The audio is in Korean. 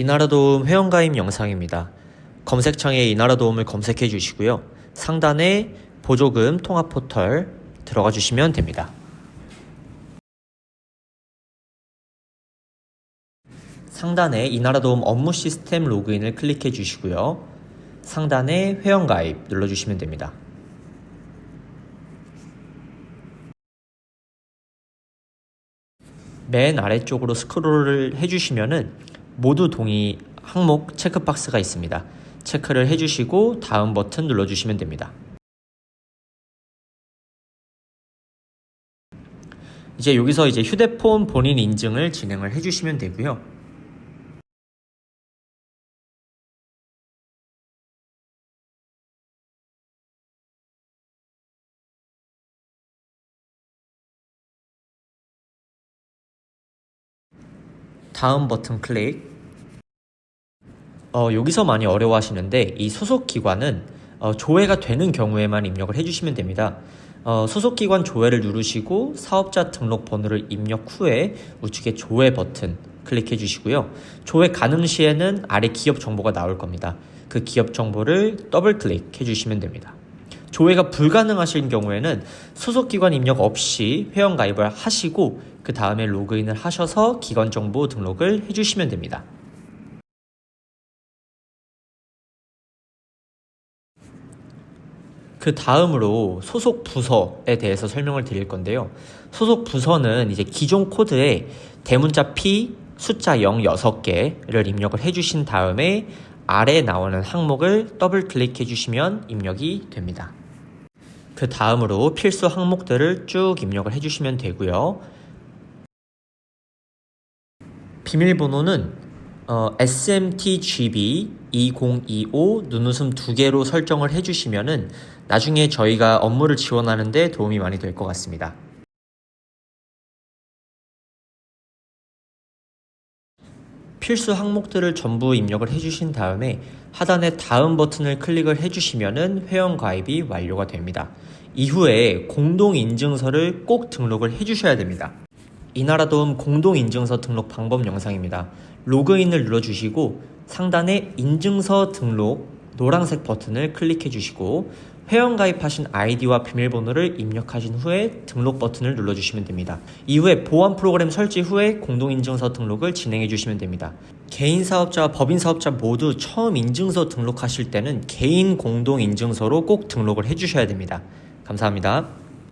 이나라도움 회원가입 영상입니다. 검색창에 이나라도움을 검색해 주시고요. 상단에 보조금 통합 포털 들어가 주시면 됩니다. 상단에 이나라도움 업무 시스템 로그인을 클릭해 주시고요. 상단에 회원가입 눌러주시면 됩니다. 맨 아래쪽으로 스크롤을 해주시면은 모두 동의 항목 체크박스가 있습니다. 체크를 해주시고 다음 버튼 눌러주시면 됩니다. 이제 여기서 이제 휴대폰 본인 인증을 진행을 해주시면 되고요. 다음 버튼 클릭. 어, 여기서 많이 어려워하시는데 이 소속 기관은 어, 조회가 되는 경우에만 입력을 해주시면 됩니다. 어, 소속 기관 조회를 누르시고 사업자 등록 번호를 입력 후에 우측에 조회 버튼 클릭해 주시고요. 조회 가능 시에는 아래 기업 정보가 나올 겁니다. 그 기업 정보를 더블 클릭해 주시면 됩니다. 조회가 불가능하신 경우에는 소속 기관 입력 없이 회원 가입을 하시고 그 다음에 로그인을 하셔서 기관 정보 등록을 해주시면 됩니다. 그 다음으로 소속 부서에 대해서 설명을 드릴 건데요. 소속 부서는 이제 기존 코드에 대문자 P 숫자 0 6개를 입력을 해주신 다음에 아래 나오는 항목을 더블 클릭해 주시면 입력이 됩니다. 그 다음으로 필수 항목들을 쭉 입력을 해주시면 되고요. 비밀번호는 어, SMTGB 2025 눈웃음 두 개로 설정을 해주시면은 나중에 저희가 업무를 지원하는데 도움이 많이 될 것 같습니다. 필수 항목들을 전부 입력을 해주신 다음에 하단의 다음 버튼을 클릭을 해주시면은 회원 가입이 완료가 됩니다. 이후에 공동 인증서를 꼭 등록을 해주셔야 됩니다. 이나라도움 공동인증서 등록 방법 영상입니다. 로그인을 눌러주시고 상단에 인증서 등록 노란색 버튼을 클릭해 주시고 회원 가입하신 아이디와 비밀번호를 입력하신 후에 등록 버튼을 눌러주시면 됩니다. 이후에 보안 프로그램 설치 후에 공동인증서 등록을 진행해 주시면 됩니다. 개인 사업자와 법인 사업자 모두 처음 인증서 등록하실 때는 개인 공동인증서로 꼭 등록을 해 주셔야 됩니다. 감사합니다.